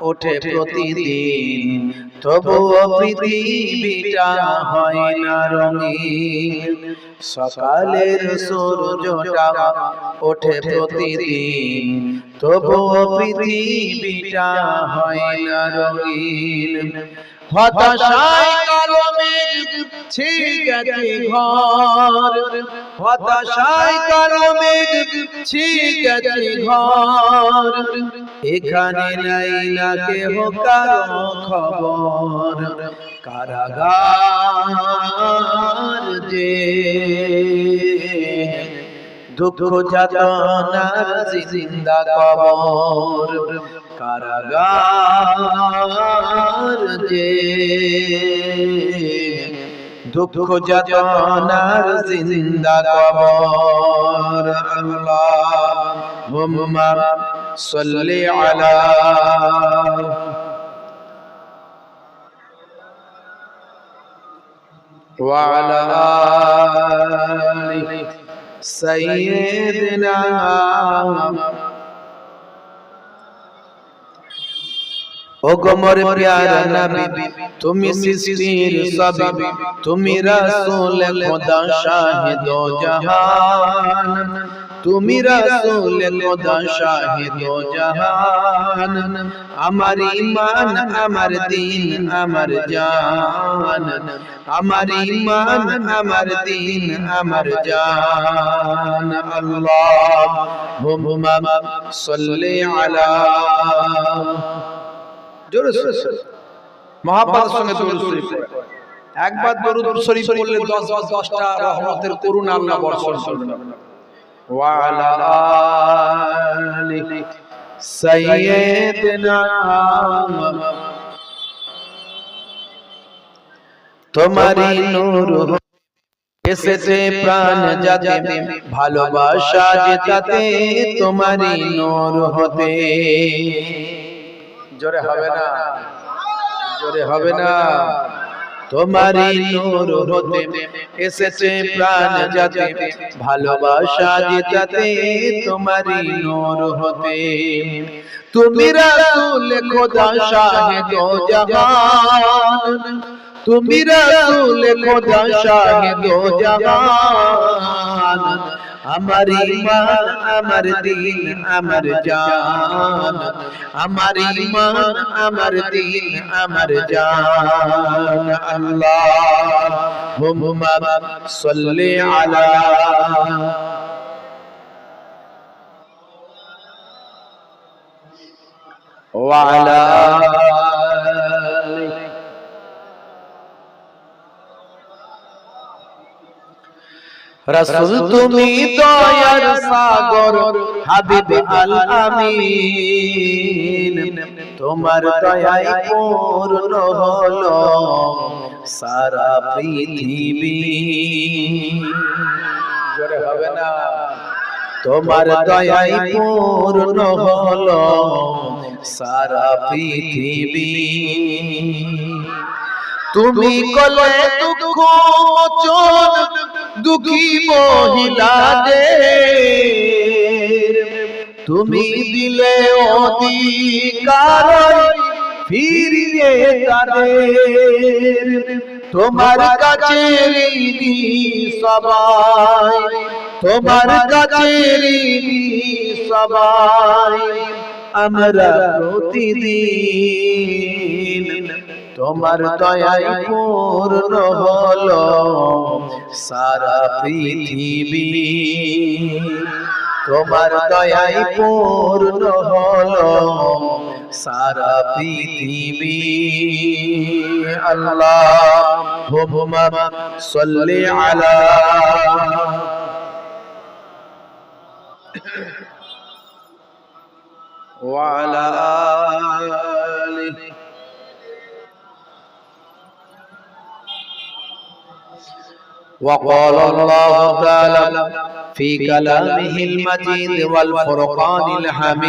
ওঠে প্রতিদিন। তবুও পৃথিবীটা হয় না রঙিন। সকালের সূর্যটা ওঠে প্রতিদিন। তবুও পৃথিবীটা হয় না রঙিন। হতাশায় কালো মেঘ ছেয়ে গেছে ঘর। হতাশায় কালো মেঘ ছেয়ে গেছে ঘর। এখানে নাই না কেহ কারও খবর। কারাগার দুঃখ যাতনার জিন্দা কবর কারাগার যে দুঃখ যাতনার জিন্দা কবর আল্লাহুম্মা সাল্লি আলা وعلى آل سيدنا ও গোমর প্যারা নবী তুমি সৃষ্টির সবই তুমি রাসূল খোদা শাহিদ ও জাহান তুমি রাসূল খোদা শাহিদ ও জাহান। আমার ঈমান আমার দিন আমার জান আমার ঈমান আমার দিন আমার জান আল্লাহুম্মা সাল্লি আলা জোরে সঙ্গে দরুদ শরীফ পড়ে। একবার দরুদ শরীফ পড়লে 10 বার 10টা রহমতের করুণা আল্লাহ বর্ষণ করবেন আলা আলি সাইয়্যিদিনা তোমারি নূর এসেছে প্রাণ যাতে, ভালোবাসা যেতাতে তোমারি নূর হতে। জোরে হবে না, জোরে হবে না। তোমারি নূর হতে এসেছে প্রাণ যাতে ভালোবাসা যেতাতে তোমারই নূর হতে তুমি রাসূল খোদা শাহে দো জাহান। তুমি রাসূল খোদা শাহিদ ও জাহান আমার ঈমান আমার দিন আমার জান আমার ঈমান আমার দিন আমার জান আল্লাহুম্মা সাল্লি আলা وعلى রসুল তুমি দয়ার সাগর, হাবিব আল আমিন তোমার দয়ায় পূর্ণ হলো সারা পৃথিবী। জোরে হবে না। তোমার দয়ায় পূর্ণ হলো সারা পৃথিবী। তুমি কলে দুঃখ মোচন দুঃখী মহিলাদের তুমি দিলে অধিকার ফিরিয়ে তাদের। তোমার কাছে সবাই তোমার কাছে সবাই আমরা প্রতিদিন তোমার দয়ায় পূর্ণ হলো সারা পৃথিবী তোমার দয়ায় পূর্ণ হলো সারা পৃথিবী আল্লাহ হুম্মা সাল্লি আলা وعلى آله وقال الله تعالى في كلامه المجيد والفرقان الحميد.